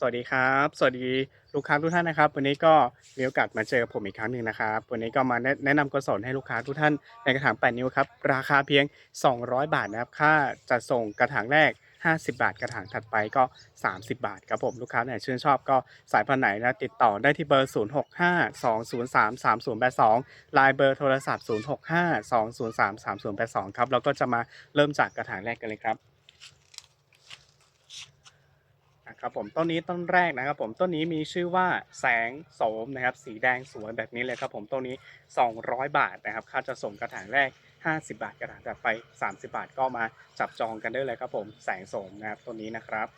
สวัสดีครับ สวัสดีลูกค้าทุกท่านนะครับ วันนี้ก็มีโอกาสมาเจอผมอีกครั้งหนึ่งนะครับ วันนี้ก็มาแนะนำกระสนให้ลูกค้าทุกท่านในกระถาง 8 นิ้วครับ ราคาเพียง 200 บาทนะครับ ค่าจัดส่งกระถางแรก 50 บาท กระถางถัดไปก็ 30 บาทครับผม ลูกค้าไหนชื่นชอบก็สายพันธุ์ไหนนะติดต่อได้ที่เบอร์ 0652033082ลน์เบอร์โทรศัพท์ 0652033082 ครับแล้วก็จะมาเริ่มจากกระถางแรกกันเลยครับ นะ ครับผมต้นนี้ต้นแรกนะครับผมต้นนี้มีชื่อว่าแสงโสมนะครับ สีแดงสวยแบบนี้เลยครับผมต้นนี้ 200 บาทนะครับค่าจะส่งกระถางแรก 50 บาทกระถางถัดไป 30 บาทก็มาจับจองกันได้เลยครับผมแสงโสมนะครับต้นนี้นะครับ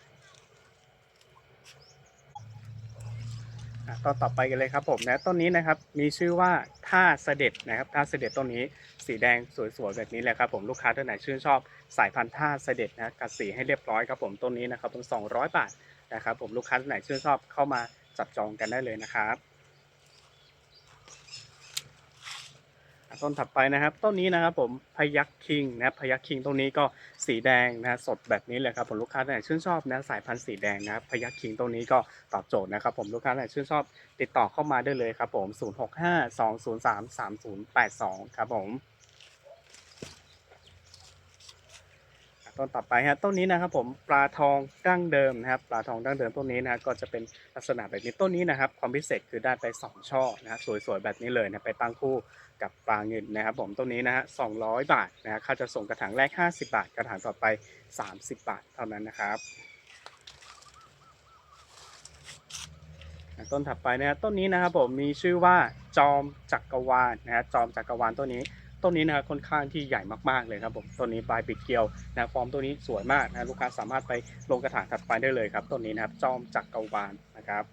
อะ ต้นต่อไปกันเลยครับผมนะต้นนี้นะครับมีชื่อว่าท่าเสด็จนะครับท่าเสด็จต้นนี้สีแดงสวยๆแบบนี้แหละครับผมลูกค้าท่านไหนชื่นชอบสายพันธุ์ท่าเสด็จนะกัดสีให้เรียบร้อยครับผมต้นนี้นะครับผม200 บาทนะครับผมลูกค้าท่านไหนชื่นชอบเข้ามาจับจองกันได้เลยนะครับอะ ต้นถัดไปนะครับ ต้นนี้นะครับผมพยัคคิงนะพยัคคิงต้นนี้ก็สีแดงนะสดแบบนี้เลยครับผมลูกค้าท่านไหนชื่นชอบนะสายพันธุ์สีแดงนะพยัคคิงต้นนี้ก็ตอบโจทย์นะครับผมลูกค้าท่านไหนชื่นชอบติดต่อเข้ามาได้เลยครับผม 0652033082 ครับผม ต้นต่อไปฮะต้นนี้นะครับผมปลาทองดั้งเดิมนะครับปลาทองดั้งเดิมต้นนี้นะก็จะเป็นลักษณะแบบนี้ต้นนี้นะครับ ความพิเศษคือได้ไป 2 ช่อนะฮะสวยๆแบบนี้เลยนะไปตั้งคู่กับปลาเงินนะครับผมต้นนี้นะฮะ200บาทนะฮะค่าจะส่งกระถางแรก 50 บาท กระถางต่อไป 30 บาทเท่านั้นนะครับต้นถัดไปนะฮะต้นนี้นะครับผมมีชื่อว่าจอมจักรวาลนะฮะจอมจักรวาลต้นนี้ ต้นนี้นะครับค่อนข้างที่ใหญ่มากๆเลยครับผมต้นนี้ปลายปิดเกลียวนะฟอร์มตัวนี้สวยมากนะลูกค้าสามารถไปลงกระถางถัดไปได้เลยครับต้นนี้นะครับจอมจักรวาลนะครับ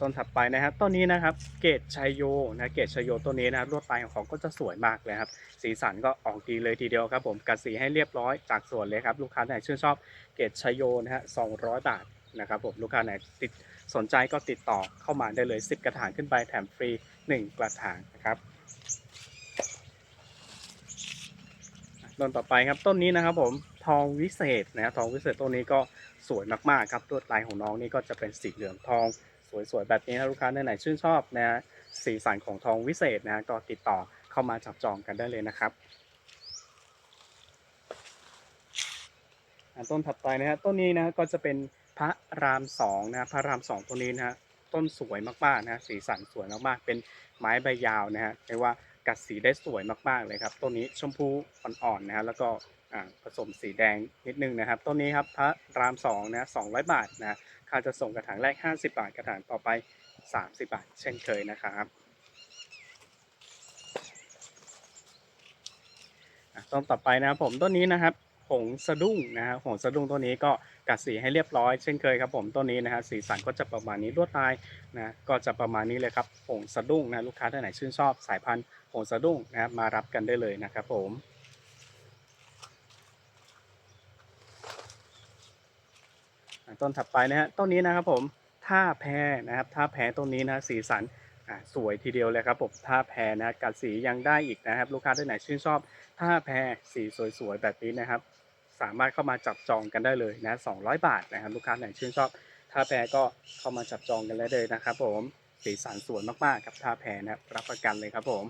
ต้นถัดไปนะครับต้นนี้นะครับเกตชัยโยนะเกตชัยโยต้นนี้นะครับลวดลายของเขาก็จะสวยมากเลยครับสีสันก็ออกดีเลยทีเดียวครับผมกัดสีให้เรียบร้อยจากสวนเลยครับลูกค้าไหนชื่นชอบเกตชัยโยนะฮะ200บาท นะครับผมลูกค้าไหนติดสนใจก็ติดต่อเข้ามาได้เลย 10 กระถางขึ้นไปแถมฟรี 1 กระถางนะครับต้นต่อไปครับต้นนี้นะครับผมทองวิเศษนะทองวิเศษต้นนี้ก็สวยมากๆครับลวดลายของน้องนี่ก็จะเป็นสีเหลืองทองสวยๆแบบนี้นะลูกค้าไหนชื่นชอบนะฮะสีสันของทองวิเศษนะก็ติดต่อเข้ามาจับจองกันได้เลยนะครับอะ ต้นถัดไปนะฮะต้นนี้นะก็จะเป็นพระรามสองนะพระรามสองตัวนี้นะฮะต้นสวยมากๆนะสีสันสวยมากๆ เป็นไม้ใบยาวนะฮะเรียกว่ากัดสีได้สวยมากๆเลยครับต้นนี้ชมพูอ่อนๆนะฮะแล้วก็ผสมสีแดงนิดนึงนะครับต้นนี้ครับพระรามสองนะสองร้อยบาทนะค่าจะส่งกระถางแรก 50 บาท กระถางต่อไป 30 บาท เช่นเคยนะครับต้นต่อไปนะครับผมต้นนี้นะครับ งสะดุ้งนะฮะหงสะดุ้งตัวนี้ก็กัดสีให้เรียบร้อยเช่นเคยครับผมตัวนี้นะฮะสีสันก็จะประมาณนี้ลวดลายนะก็จะประมาณนี้เลยครับหงสะดุ้งนะลูกค้าท่านไหนชื่นชอบสายพันธุ์หงสะดุ้งนะครับมารับกันได้เลยนะครับผมต้นถัดไปนะฮะต้นนี้นะครับผมท่าแพนะครับท่าแพต้นนี้นะสีสันสวยทีเดียวเลยครับผมท่าแพนะกัดสียังได้อีกนะครับ ลูกค้าท่านไหนชื่นชอบถ้าแพรสีสวยๆแบบนี้นะครับ สามารถเข้ามาจับจองกันได้เลยนะ200 บาทนะครับลูกค้าไหนชื่นชอบท่าแพรก็เข้ามาจับจองกันได้เลยนะครับ ผมสีสันสวยมากๆครับท่าแพรนะครับรับประกันเลยครับผม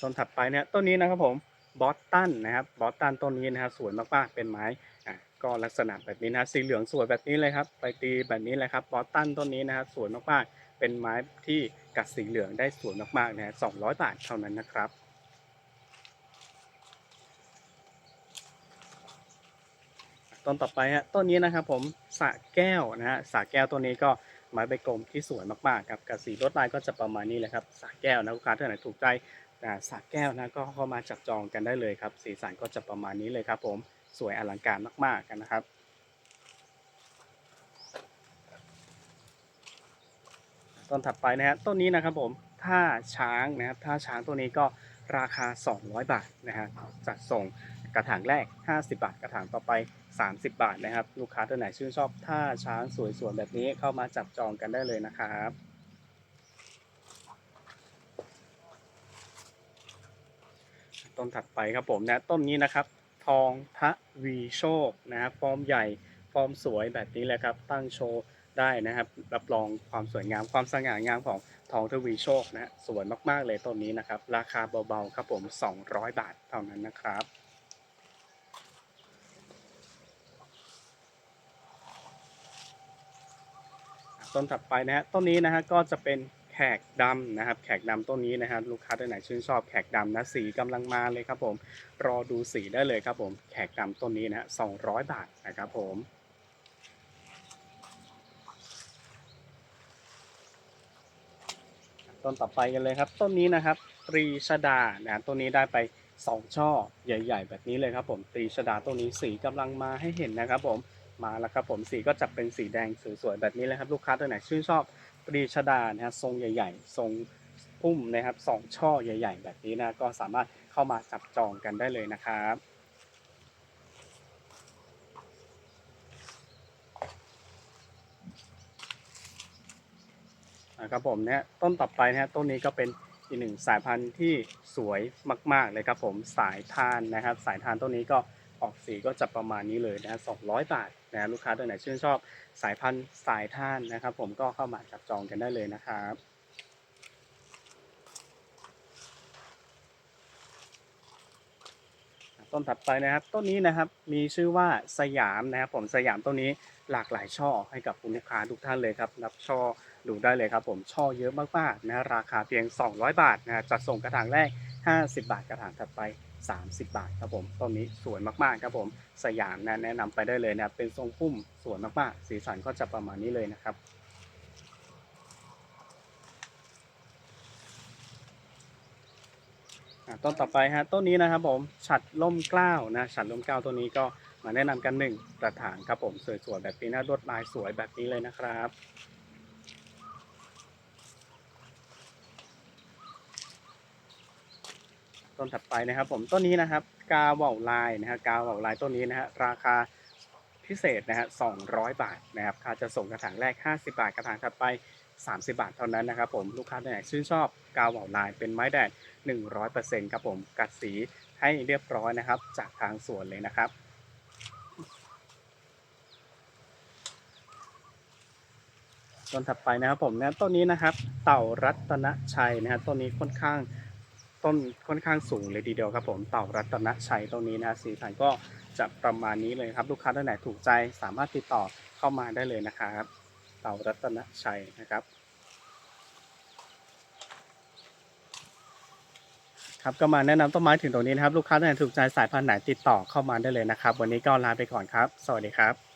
ต้นถัดไปเนี่ยต้นนี้นะครับผมบอสตันนะครับบอสตันต้นนี้นะครับสวยมากๆเป็นไม้อะก็ลักษณะแบบนี้นะสีเหลืองสวยแบบนี้เลยครับไปตีแบบนี้เลยครับบอสตันต้นนี้นะครับสวยมากๆเป็นไม้ที่กัดสีเหลืองได้สวยมากๆนะฮะ200บาทเท่านั้นนะครับ ต้นต่อไปฮะต้นนี้นะครับผมสะแก้วนะฮะสะแก้วตัวนี้ก็ไม้ใบกลมที่สวยมากๆครับกับสีลวดลายก็จะประมาณนี้แหละครับสะแก้วนะลูกค้าท่านไหนถูกใจอ่สระแก้วนะก็เข้ามาจับจองกันได้เลยครับ สีสันก็จะประมาณนี้เลยครับ ผมสวยอลังการมากๆกันนะครับ ต้นถัดไปนะฮะต้นนี้นะครับผมท่าช้างนะครับท่าช้างตัวนี้ก็ราคา 200 บาทนะฮะจัดส่ง กระถางแรก 50 บาท กระถางต่อไป 30 บาทนะครับ ลูกค้าท่านไหนชื่นชอบท่าช้างสวยๆแบบนี้เข้ามาจับจองกันได้เลยนะครับต้นถัดไปครับผมนะต้นนี้นะครับ ทองทวีโชคนะครับฟอร์มใหญ่ฟอร์มสวยแบบนี้เลยครับ ตั้งโชว์ได้นะครับ รับรองความสวยงามความสง่างามของทองทวีโชคนะฮะสวยมากๆเลยต้นนี้นะครับ ราคาเบาๆครับผม 200 บาทเท่านั้นนะครับ ต้นถัดไปนะฮะต้นนี้นะฮะก็จะเป็นแขกดำนะครับ แขกดำต้นนี้นะฮะลูกค้าท่านไหนชื่นชอบแขกดำนะสีกำลังมาเลยครับผมรอดูสีได้เลยครับผมแขกดำต้นนี้นะฮะ200บาทนะครับผมต้นต่อไปกันเลยครับ ต้นนี้นะครับตรีชดานะต้นนี้ได้ไป 2 ช่อใหญ่ ๆ แบบนี้เลยครับผมตรีชดาต้นนี้สีกำลังมาให้เห็นนะครับผม มาแล้วครับผมสีก็จะเป็นสีแดงสวยๆแบบนี้เลยครับลูกค้าตัวไหนชื่นชอบตรีชดานะฮะทรงใหญ่ ๆ ทรงพุ่มนะครับสองช่อใหญ่ ๆ แบบนี้นะก็สามารถเข้ามาจับจองกันได้เลยนะครับนะครับผมเนี่ยต้นต่อไปนะฮะต้นนี้ก็เป็นอีกหนึ่งสายพันธุ์ที่สวยมาก ๆ เลยครับผมสายทานนะครับ สายทานต้นนี้ก็ ออกสีก็จะประมาณนี้เลยนะฮะ200บาทนะลูกค้าตัวไหนชื่นชอบสายพันธุ์สายท่านนะครับ ผมก็เข้ามาจับจองกันได้เลยนะครับต้นถัดไปนะครับต้นนี้นะครับมีชื่อว่าสยามนะครับ ผมสยามต้นนี้หลากหลายช่อให้กับคุณลูกค้าทุกท่านเลยครับนับช่อดูได้เลยครับ ผมช่อเยอะมากๆนะราคาเพียง 200 บาทนะจัดส่งกระถางแรก 50 บาทกระถางถัดไป 30 บาทครับผมต้นนี้สวยมากๆครับผมสยามนะแนะนำไปได้เลยนะครับเป็นทรงพุ่มสวยมากๆ สีสันก็จะประมาณนี้เลยนะครับต้นต่อไปฮะต้นนี้นะครับผมฉัดล่มเกล้านะฉัดล่มเกล้าต้นนี้ก็มาแนะนำกันหนึ่งกระถางครับผมสวยๆแบบนี้นะลวดลายสวยแบบนี้เลยนะครับ ต้นถัดไปนะครับ ผมต้นนี้นะครับ กาเหว่าลายนะฮะกาเหว่าลายต้นนี้นะฮะราคาพิเศษนะฮะ200บาทนะครับค่าจะส่งกระถางแรก 50 บาท กระถางถัดไป 30 บาทเท่านั้นนะครับ ผมลูกค้าท่านไหนชื่นชอบกาวเหว่าลายเป็นไม้แดด 100%ครับผมกัดสีให้เรียบร้อยนะครับ จากทางสวนเลยนะครับต้นถัดไปนะครับผมนะต้นนี้นะครับ เต่ารัตนชัยนะครับต้นนี้ค่อนข้าง ต้นค่อนข้างสูงเลยทีเดียวครับผมเต่ารัตนชัยต้นนี้นะสีสันก็จะประมาณนี้เลยครับลูกค้าท่านไหนถูกใจสามารถติดต่อเข้ามาได้เลยนะครับ เต่ารัตนชัยนะครับครับก็มาแนะนำต้นไม้ถึงตรงนี้นะครับ ลูกค้าท่านไหนถูกใจสายพันธุ์ไหนติดต่อเข้ามาได้เลยนะครับ วันนี้ก็ลาไปก่อนครับ สวัสดีครับ